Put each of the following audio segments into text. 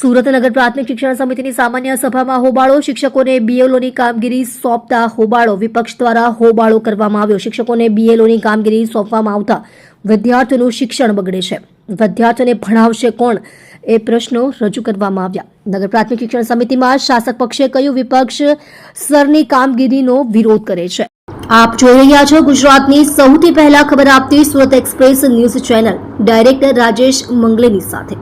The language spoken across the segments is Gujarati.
સુરતનગર પ્રાથમિક શિક્ષણ સમિતિની સામાન્ય સભામાં હોબાળો. શિક્ષકોને બીએલઓની કામગીરી સોંપતા હોબાળો. વિપક્ષ દ્વારા હોબાળો કરવામાં આવ્યો. શિક્ષકોને બીએલઓની કામગીરી સોંપવામાં આવતા વિદ્યાર્થીઓનું શિક્ષણ બગડે છે. વિદ્યાર્થીઓને ભણાવશે કોણ? એ પ્રશ્નો રજૂ કરવામાં આવ્યા. નગર પ્રાથમિક શિક્ષણ સમિતિમાં શાસક પક્ષે કહ્યું, વિપક્ષ સરની કામગીરીનો વિરોધ કરે છે. આપ જોઈ રહ્યા છો ગુજરાતની સૌથી પહેલા ખબર આપતી Surat express news channel. Director Rajesh મંગલેની સાથે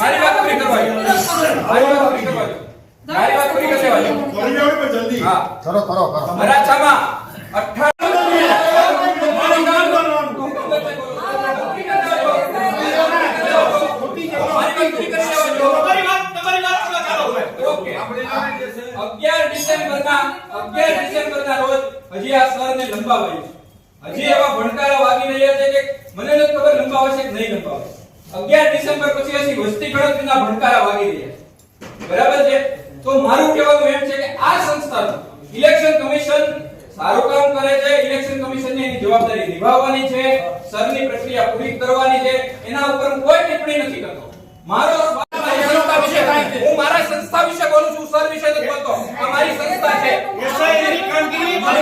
મારી વાત પૂરી કરવાની મારી વાત પૂરી કરવાની મારી વાત પૂરી કરી લેવાની કરી લેવાની પણ જલ્દી. હા. કરો કરો કરો. વરાછામાં 18 મારી વાત પૂરી કરી લેવાની ઓકે. 11 ડિસેમ્બરના 11 ડિસેમ્બરના રોજ હજી આ સરને લંબાવાયું છે હજી એવા ભણકારા વાગી રહ્યા છે કે મને નથી ખબર લંબાવશે કે નહીં લંબાવે 11 ડિસેમ્બર પછી હજી વસ્તી ગણતરીના ભણકારા વાગી રહ્યા બરાબર? તો મારું કહેવાનું એમ છે કે આ સંસ્થાનું ઇલેક્શન કમિશન સારું કામ કરે છે. ઇલેક્શન કમિશનની એની જવાબદારી નિભાવવાની છે. સરની પ્રક્રિયા પૂરી કરવાની છે. એના ઉપર કોઈ ટિપ્પણી નથી કરતો. મારો મારી સંસ્થા વિશે હું મારા સંસ્થા વિશે બોલું છું સર વિશે નથી બોલતો આ મારી સંસ્થા છે મારી વાત પૂરી થાવ.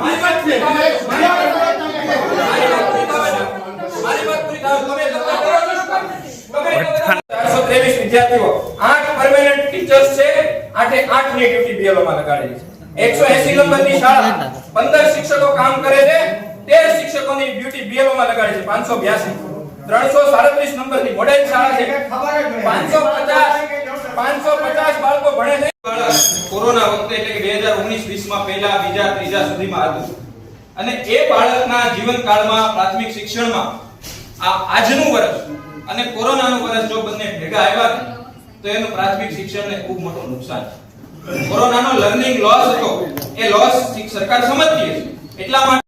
મારી વાત પૂરી થાવ. મારી વાત પૂરી થાવ. મારી વાત પૂરી થાવ. તમે ધક્કા કરો છો શું કામ? તમે ધક્કા- 423 વિદ્યાર્થીઓ, આઠ પરમેનન્ટ ટીચર્સ છે. આઠે આઠની ડ્યુટી બીએલઓ માં લગાડેલી છે. 180 નંબરની શાળા 15 શિક્ષકો કામ કરે છે. 13 શિક્ષકોની ડ્યુટી બીએલઓ માં લગાડી છે. 582 337 નંબરની મોડેલ શાળા છે. 550 550 બાળકો કોરોના વખતે એટલે કે 2019 20 માં પહેલા, બીજા, ત્રીજા સુધીમાં હતું. અને એ બાળકના જીવનકાળમાં પ્રાથમિક શિક્ષણમાં આજનું વર્ષ અને કોરોનાનું વર્ષ જો બંને ભેગા આવ્યા ને, તો એનું પ્રાથમિક શિક્ષણને ખૂબ મોટું નુકસાન છે. કોરોનાનો લર્નિંગ લોસ હતો. એ લોસ સરકાર સમજતી હશે. એટલા માટે